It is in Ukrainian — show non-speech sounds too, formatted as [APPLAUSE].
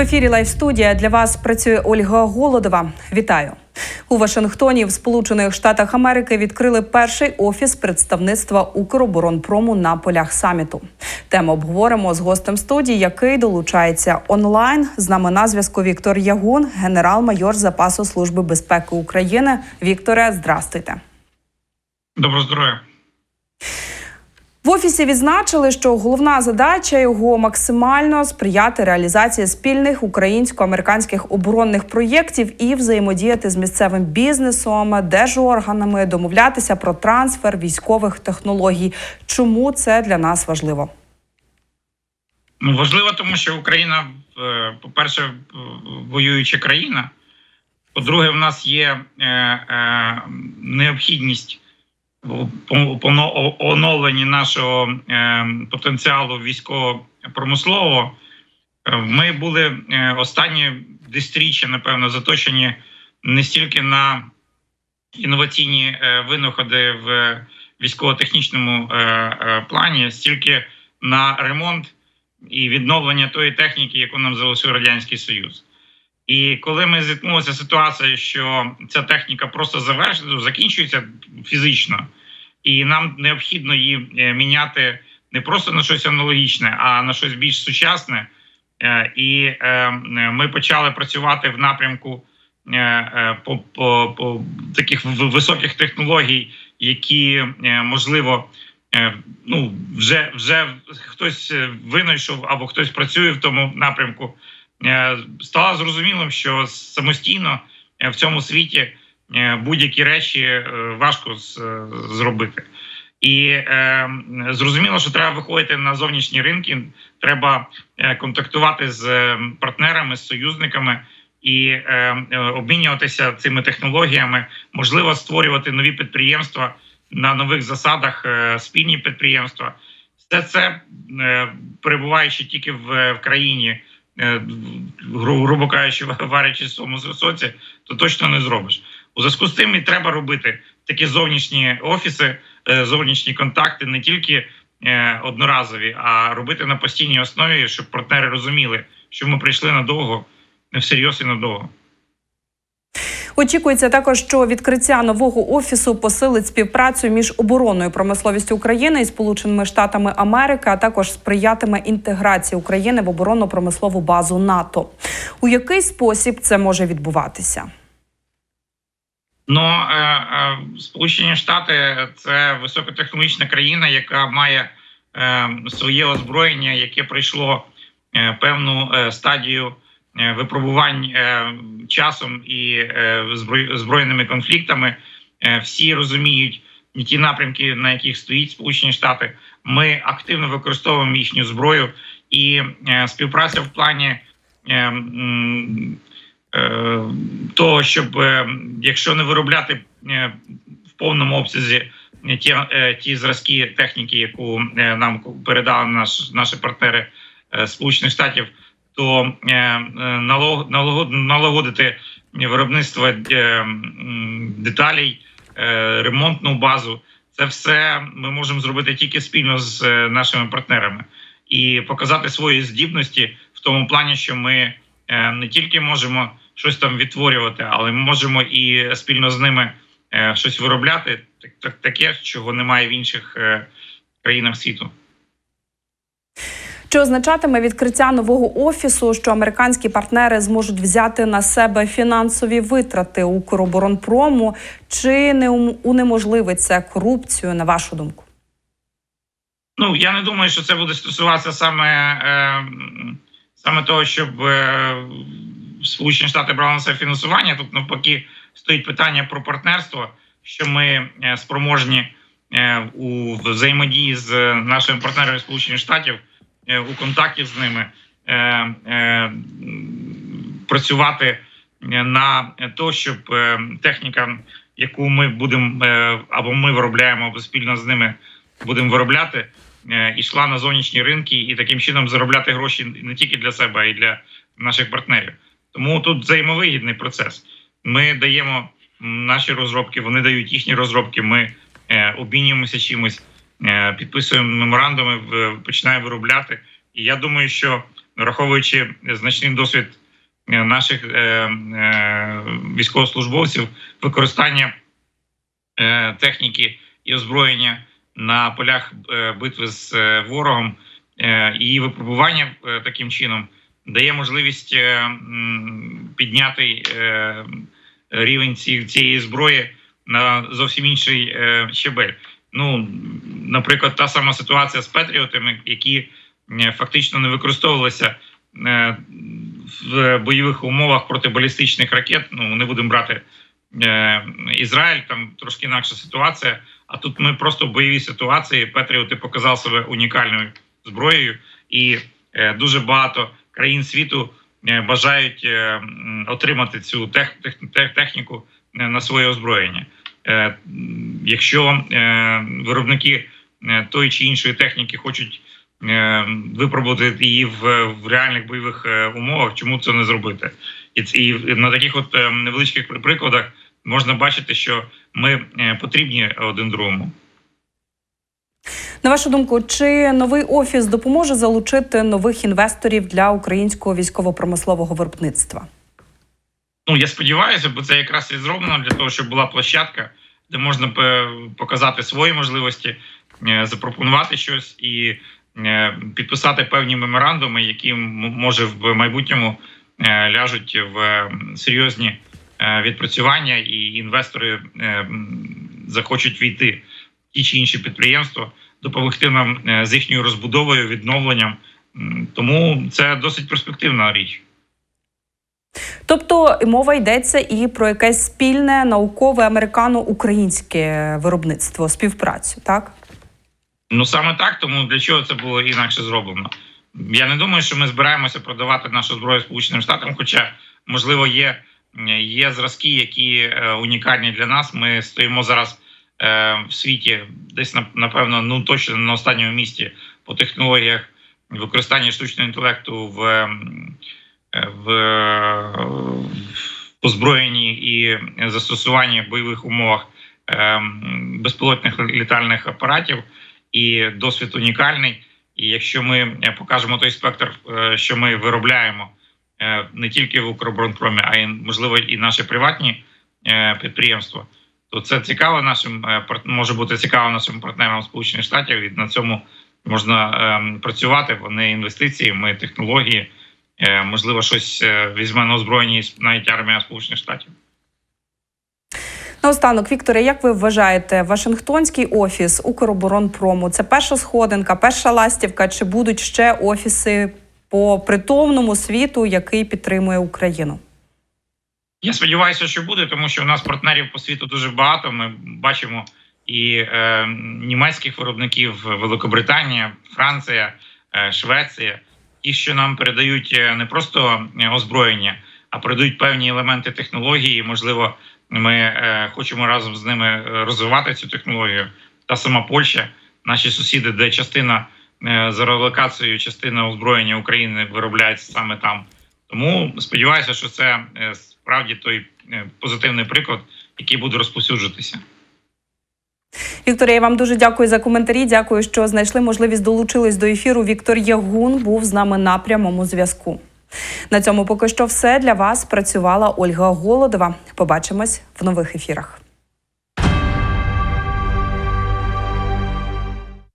ефірі Лайв студія для вас працює Ольга Голодова. Вітаю у Вашингтоні. В Сполучених Штатах Америки відкрили перший офіс представництва Укроборонпрому на полях саміту. Тему обговоримо з гостем студії, який долучається онлайн. З нами на зв'язку Віктор Ягун, генерал-майор запасу служби безпеки України. Вікторе, здрастуйте. Доброго здоров'я. В офісі відзначили, що головна задача його максимально сприяти реалізації спільних українсько-американських оборонних проєктів і взаємодіяти з місцевим бізнесом, держорганами, домовлятися про трансфер військових технологій. Чому це для нас важливо? Ну важливо, тому що Україна, е, по-перше, е, воююча країна. По-друге, в нас є е, необхідність по оновленні нашого е, потенціалу військово-промислового. Е, ми були е, останні десятиріччя, напевно, заточені не стільки на інноваційні винаходи в військово-технічному плані, стільки на ремонт і відновлення тої техніки, яку нам залишив радянський союз. І коли ми зіткнулися з ситуацією, що ця техніка просто завершується, закінчується фізично, і нам необхідно її е, міняти не просто на щось аналогічне, а на щось більш сучасне. Е, і е, ми почали працювати в напрямку по, по, по таких високих технологій, які можливо ну вже вже хтось винайшов або хтось працює в тому напрямку. Е, стало зрозумілим, що самостійно е, в цьому світі е, будь-які речі важко зробити. І е, зрозуміло, що треба виходити на зовнішні ринки, треба контактувати з партнерами, з союзниками і е, обмінюватися цими технологіями, можливо, створювати нові підприємства на нових засадах, е, спільні підприємства. Все це е, перебуваючи тільки в, в країні. Е, грубо кажучи, [LAUGHS] варячи в своєму соці, то точно не зробиш. У зв'язку з тим і треба робити такі зовнішні офіси, е, зовнішні контакти, не тільки е, одноразові, а робити на постійній основі, щоб партнери розуміли, що ми прийшли надовго, всерйоз і надовго. Очікується також, що відкриття нового офісу посилить співпрацю між оборонною промисловістю України і Сполученими Штатами Америки, а також сприятиме інтеграції України в оборонно-промислову базу НАТО. У який спосіб це може відбуватися? Ну е, е, Сполучені Штати це високотехнологічна країна, яка має е, своє озброєння, яке пройшло певну стадію випробувань е, часом і е, збройними конфліктами. Всі розуміють ті напрямки, на яких стоїть Сполучені Штати. Ми активно використовуємо їхню зброю і співпраця в плані. Того, щоб якщо не виробляти в повному обсязі ті ті зразки техніки, яку нам передали наш, наші партнери Сполучених Штатів, то е, е, налагодити виробництво е, деталей, ремонтну базу. Це все ми можемо зробити тільки спільно з нашими партнерами і показати свої здібності в тому плані, що ми не тільки можемо щось там відтворювати, але ми можемо і спільно з ними щось виробляти. таке, чого немає в інших країнах світу. Що означатиме відкриття нового офісу, що американські партнери зможуть взяти на себе фінансові витрати Укроборонпрому, чи не унеможливить це корупцію, на вашу думку? Ну я не думаю, що це буде стосуватися саме е, саме того, щоб е, Сполучені Штати брали на себе фінансування. Тут навпаки стоїть питання про партнерство, що ми е, спроможні е, у взаємодії з нашими партнерами Сполучених Штатів. Е, у контакті з ними е, е, працювати на те, щоб техніка, яку ми будемо або ми виробляємо, або спільно з ними будемо виробляти, йшла на зовнішні ринки і таким чином заробляти гроші не тільки для себе, а й для наших партнерів. Тому тут взаємовигідний процес. Ми даємо наші розробки, вони дають їхні розробки. Ми обмінюємося чимось. Е, підписуємо меморандуми, починає виробляти. І я думаю, що враховуючи значний досвід е, наших е, військовослужбовців, використання техніки і озброєння на полях битви з ворогом і випробування е, таким чином дає можливість підняти рівень цієї зброї на зовсім інший щебель. Ну, наприклад, та сама ситуація з Петріотами, які фактично не використовувалися е, в бойових умовах проти балістичних ракет. Ну, не будемо брати е, Ізраїль, там трошки інакша ситуація. А тут ми просто в бойовій ситуації. Петріоти показав себе унікальною зброєю, і е, дуже багато країн світу бажають отримати цю тех, тех, тех- техніку на своє озброєння. Е, Якщо е, виробники е, тої чи іншої техніки хочуть випробувати її в, реальних бойових умовах, чому це не зробити? І, на таких от невеличких прикладах можна бачити, що ми потрібні один другому. На вашу думку, чи новий офіс допоможе залучити нових інвесторів для українського військово-промислового виробництва? Ну я сподіваюся, бо це якраз і зроблено для того, щоб була площадка, де можна е, показати свої можливості, е, запропонувати щось і е, підписати певні меморандуми, які може в майбутньому ляжуть в серйозні відпрацювання, і інвестори захочуть війти в ті чи інші підприємства, допомогти нам з їхньою розбудовою, відновленням. Тому це досить перспективна річ. Тобто мова йдеться і про якесь спільне наукове американо-українське виробництво, співпрацю, так? Ну саме так, тому для чого це було інакше зроблено? Я не думаю, що ми збираємося продавати нашу зброю Сполученим Штатам, хоча можливо є, є зразки, які е, унікальні для нас. Ми стоїмо зараз е, в світі, десь напевно, ну точно на останньому місці по технологіях використання штучного інтелекту в, в, е, озброєнні і застосуванні в бойових умовах ем, безпілотних літальних апаратів і досвід унікальний. І якщо ми е, покажемо той спектр, е, що ми виробляємо е, не тільки в Укроборонпромі, а й можливо і наші приватні е, підприємства, то це цікаво нашим е, може бути цікаво нашим партнерам Сполучених Штатів. І на цьому можна працювати. Вони інвестиції, ми технології. Е, Можливо, щось е, візьме на озброєння навіть армія Сполучених Штатів. Наостанок, Вікторе, як ви вважаєте, Вашингтонський офіс Укроборонпрому це перша сходинка, перша ластівка? Чи будуть ще офіси по притомному світу, який підтримує Україну? Я сподіваюся, що буде, тому що у нас партнерів по світу дуже багато. Ми бачимо і е, німецьких виробників Великобританія, Франція, е, Швеція, ті, що нам передають е, не просто е, озброєння, а передають певні елементи технології. Можливо, ми е, хочемо разом з ними розвивати цю технологію. Та сама Польща, наші сусіди, де частина за релокацією, частина озброєння України виробляється саме там. Тому сподіваюся, що це справді той позитивний приклад, який буде розповсюджуватися. Вікторія, я вам дуже дякую за коментарі. Дякую, що знайшли можливість долучились до ефіру. Віктор Ягун був з нами на прямому зв'язку. На цьому поки що все для вас працювала Ольга Голодова. Побачимось в нових ефірах.